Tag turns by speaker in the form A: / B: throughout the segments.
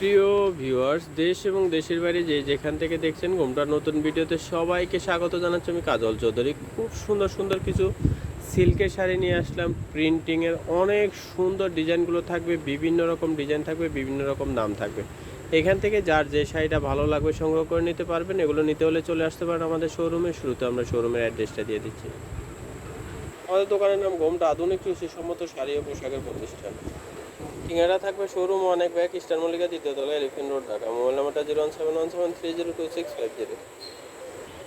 A: সুপ্রিয় ভিউয়ার্স, দেশ এবং দেশের বাইরে যে যেখান থেকে দেখছেন ঘুমটার নতুন ভিডিওতে সবাইকে স্বাগত জানাচ্ছি আমি কাজল চৌধুরী। খুব সুন্দর সুন্দর কিছু সিল্কের শাড়ি নিয়ে আসলাম। প্রিন্টিংয়ের অনেক সুন্দর ডিজাইনগুলো থাকবে, বিভিন্ন রকম ডিজাইন থাকবে, বিভিন্ন রকম দাম থাকবে। এখান থেকে যার যে শাড়িটা ভালো লাগবে সংগ্রহ করে নিতে পারবেন। এগুলো নিতে হলে চলে আসতে পারেন আমাদের শোরুমে শুরুতে আমরা শোরুমের অ্যাড্রেসটা দিয়ে দিচ্ছি। আমাদের দোকানের নাম ঘোমটা আধুনিক কৃষি সম্মত শাড়ি ও পোশাকের প্রতিষ্ঠান। ঠিকানা থাকবে শোরুম অনেক ব্যাগ ইস্টার মল্লিকা দ্বিতীয় তলা এলিফেন্ট রোড ঢাকা। মোবাইল নাম্বারটা zero one seven one seven three zero two six five zero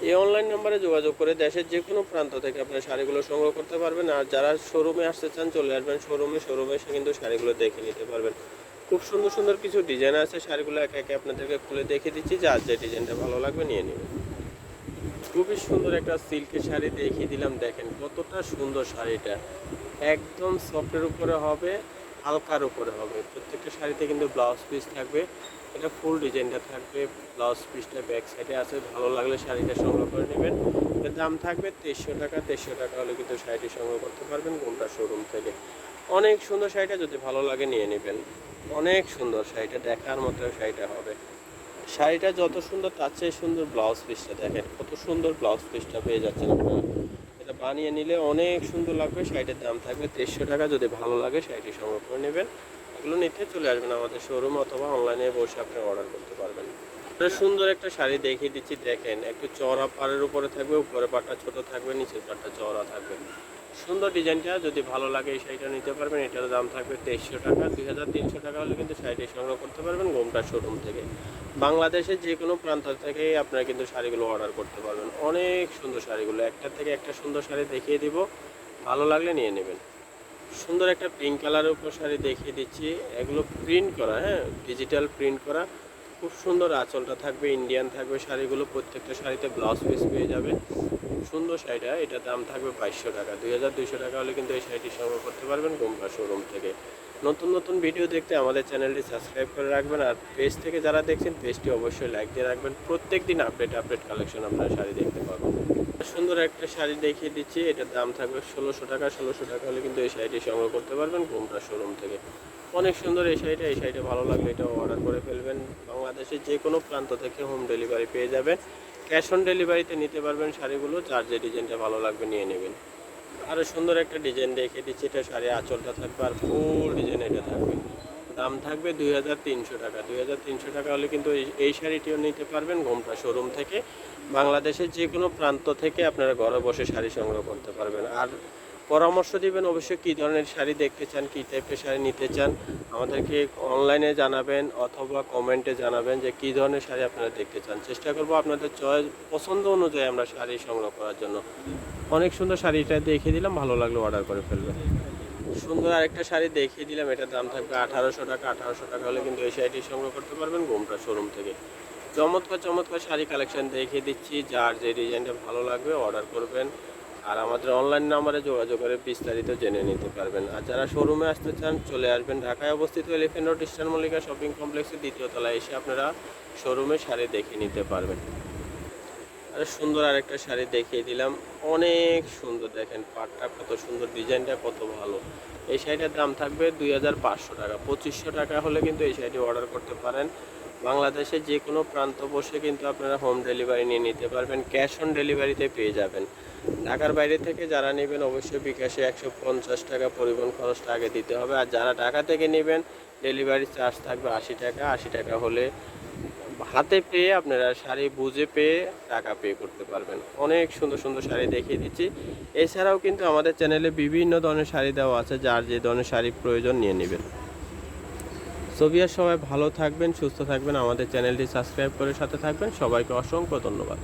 A: এই অনলাইন নাম্বারে যোগাযোগ করে দেশের যে কোনো প্রান্ত থেকে আপনার শাড়িগুলো সংগ্রহ করতে পারবেন। আর যারা শোরুমে আসতে চান, চলে আসবেন শোরুমে শোরুমে এসে কিন্তু শাড়িগুলো দেখে নিতে পারবেন। খুব সুন্দর সুন্দর কিছু ডিজাইন আছে। শাড়িগুলো একে একে আপনাদেরকে খুলে দেখে দিচ্ছি। যার যে ডিজাইনটা ভালো লাগবে নিয়ে নেবেন। খুবই সুন্দর একটা সিল্কের শাড়ি দেখিয়ে দিলাম। দেখেন কতটা সুন্দর শাড়িটা। একদম সফটের উপরে হবে। হালকার উপরে হবে। প্রত্যেকটা শাড়িতে কিন্তু ব্লাউজ পিস থাকবে। এটা ফুল ডিজাইনটা থাকবে। ব্লাউজ পিসটা ব্যাক সাইডে আছে। ভালো লাগলে শাড়িটা সংগ্রহ করে নেবেন। এর দাম থাকবে তেইশশো টাকা। তেইশশো টাকা হলে কিন্তু শাড়িটি সংগ্রহ করতে পারবেন ঘুমটা শোরুম থেকে। অনেক সুন্দর শাড়িটা যদি ভালো লাগে নিয়ে নেবেন। অনেক সুন্দর শাড়িটা। দেখার মতো শাড়িটা হবে। শাড়িটা যত সুন্দর, তার চেয়ে সুন্দর ব্লাউজ পিসটা দেখেন। কত সুন্দর ব্লাউজ পিসটা পেয়ে যাচ্ছেন আপনারা। এটা বানিয়ে নিলে অনেক সুন্দর লাগবে। শাড়িটার দাম থাকবে তেইশশো টাকা। যদি ভালো লাগে শাড়িটি সংগ্রহ করে নেবেন। এগুলো নিতে চলে আসবেন আমাদের শোরুম অথবা অনলাইনে বসে আপনি অর্ডার করতে পারবেন। সুন্দর একটা শাড়ি দেখিয়ে দিচ্ছি, দেখেন, একটু চওড়া পাড়ের উপরে থাকবে উপরে পাটটা ছোট থাকবে, নিচের পাটটা চওড়া থাকবে। সুন্দর ডিজাইনটা, যদি ভালো লাগে এই শাড়িটা নিতে পারবেন, এটার দাম থাকবে তেইশশো টাকা, দুই হাজার তিনশো টাকা হলে কিন্তু শাড়িটি সংগ্রহ করতে পারবেন গোমটা শোরুম থেকে। বাংলাদেশের যে কোনো প্রান্ত থেকে আপনারা কিন্তু শাড়িগুলো অর্ডার করতে পারবেন। অনেক সুন্দর শাড়িগুলো, একটা থেকে একটা সুন্দর শাড়ি দেখিয়ে দিব, ভালো লাগলে নিয়ে নেবেন। সুন্দর একটা পিঙ্ক কালারের উপর শাড়ি দেখিয়ে দিচ্ছি, এগুলো প্রিন্ট করা হ্যাঁ ডিজিটাল প্রিন্ট করা। খুব সুন্দর আঁচলটা থাকবে ইন্ডিয়ান থাকবে, শাড়িগুলো প্রত্যেকটা শাড়িতে ব্লাউজ পিস পেয়ে যাবে। সুন্দর শাড়িটা, এটার দাম থাকবে বাইশশো টাকা। দুই হাজার দুইশো টাকা হলে কিন্তু এই শাড়িটি সংগ্রহ করতে পারবেন গোমরা শোরুম থেকে। নতুন নতুন ভিডিও দেখতে আমাদের চ্যানেলটি সাবস্ক্রাইব করে রাখবেন আর পেজ থেকে যারা দেখছেন, পেজটি অবশ্যই লাইক দিয়ে রাখবেন। প্রত্যেক দিন আপডেট আপডেট কালেকশন আপনারা শাড়ি দেখতে পাবেন সুন্দর একটা শাড়ি দেখিয়ে দিচ্ছি। এটার দাম থাকবে ষোলোশো টাকা। ষোলোশো টাকা হলে কিন্তু এই শাড়িটি সংগ্রহ করতে পারবেন গোমরা শোরুম থেকে। অনেক সুন্দর এই শাড়িটা। এই শাড়িটা ভালো লাগলে এটা অর্ডার করে ফেলবেন। বাংলাদেশের যে কোনো প্রান্ত থেকে হোম ডেলিভারি পেয়ে যাবেন। ক্যাশ অন ডেলিভারিতে নিতে পারবেন শাড়িগুলো। যার যে ডিজাইনটা ভালো লাগবে নিয়ে নেবেন। আরও সুন্দর একটা ডিজাইন দেখে দিচ্ছি। এটা শাড়ি আঁচলটা থাকবে আর ফুল ডিজাইন এটা থাকবে। দাম থাকবে দুই হাজার তিনশো টাকা। দুই হাজার তিনশো টাকা হলে কিন্তু এই শাড়িটিও নিতে পারবেন ঘোমটা শোরুম থেকে। বাংলাদেশের যে কোনো প্রান্ত থেকে আপনারা ঘরে বসে শাড়ি সংগ্রহ করতে পারবেন। আর পরামর্শ দিবেন? অবশ্যই কী ধরনের শাড়ি দেখতে চান, কী টাইপের শাড়ি নিতে চান? আমাদেরকে অনলাইনে জানাবেন অথবা কমেন্টে জানাবেন যে কী ধরনের শাড়ি আপনারা দেখতে চান। চেষ্টা করব আপনাদের চয়েস পছন্দ অনুযায়ী আমরা শাড়ি সংগ্রহ করার জন্য। অনেক সুন্দর শাড়িটা দেখিয়ে দিলাম, ভালো লাগল অর্ডার করে ফেলবেন। সুন্দর আরেকটা শাড়ি দেখিয়ে দিলাম, এটার দাম থাকবে আঠারোশো টাকা। আঠারোশো টাকা হলে কিন্তু এই শাড়িটি সংগ্রহ করতে পারবেন গোমটা শোরুম থেকে। চমৎকার চমৎকার শাড়ি কালেকশন দেখিয়ে দিচ্ছি। যার যে ডিজাইনটা ভালো লাগবে অর্ডার করবেন। আর আমাদের অনলাইন নাম্বারে যোগাযোগ করে বিস্তারিত জেনে নিতে পারবেন। আর যারা শোরুমে আসতে চান, চলে আসবেন ঢাকায় অবস্থিত Elephant Road Eastern Mallika shopping কমপ্লেক্সের দ্বিতীয় তলায়। এসে আপনারা শোরুমে শাড়ি দেখে নিতে পারবেন। আর সুন্দর আরেকটা শাড়ি দেখিয়ে দিলাম। অনেক সুন্দর দেখেন, পাটটা কত সুন্দর, ডিজাইনটা কত ভালো। এই শাড়িটার দাম থাকবে দুই হাজার পাঁচশো টাকা। পঁচিশশো টাকা হলে কিন্তু এই শাড়িটি অর্ডার করতে পারেন। বাংলাদেশের যে কোনো প্রান্ত বসে কিন্তু আপনারা হোম ডেলিভারি নিয়ে নিতে পারবেন ক্যাশ অন ডেলিভারিতে পেয়ে যাবেন। ঢাকার বাইরে থেকে যারা নেবেন অবশ্যই বিকাশে একশো পঞ্চাশ টাকা পরিবহন খরচটা আগে দিতে হবে। আর যারা ঢাকা থেকে নেবেন ডেলিভারি চার্জ থাকবে আশি টাকা। আশি টাকা হলে হাতে পেয়ে আপনারা শাড়ি বুঝে পেয়ে টাকা পে করতে পারবেন। অনেক সুন্দর সুন্দর শাড়ি দেখিয়ে দিচ্ছি। এছাড়াও কিন্তু আমাদের চ্যানেলে বিভিন্ন ধরনের শাড়ি দেওয়া আছে, যার যে ধরনের শাড়ি প্রয়োজন নিয়ে নেবেন। সোভিয়ার সবাই ভালো থাকবেন, সুস্থ থাকবেন। আমাদের চ্যানেলটি সাবস্ক্রাইব করে সাথে থাকবেন। সবাইকে অসংখ্য ধন্যবাদ।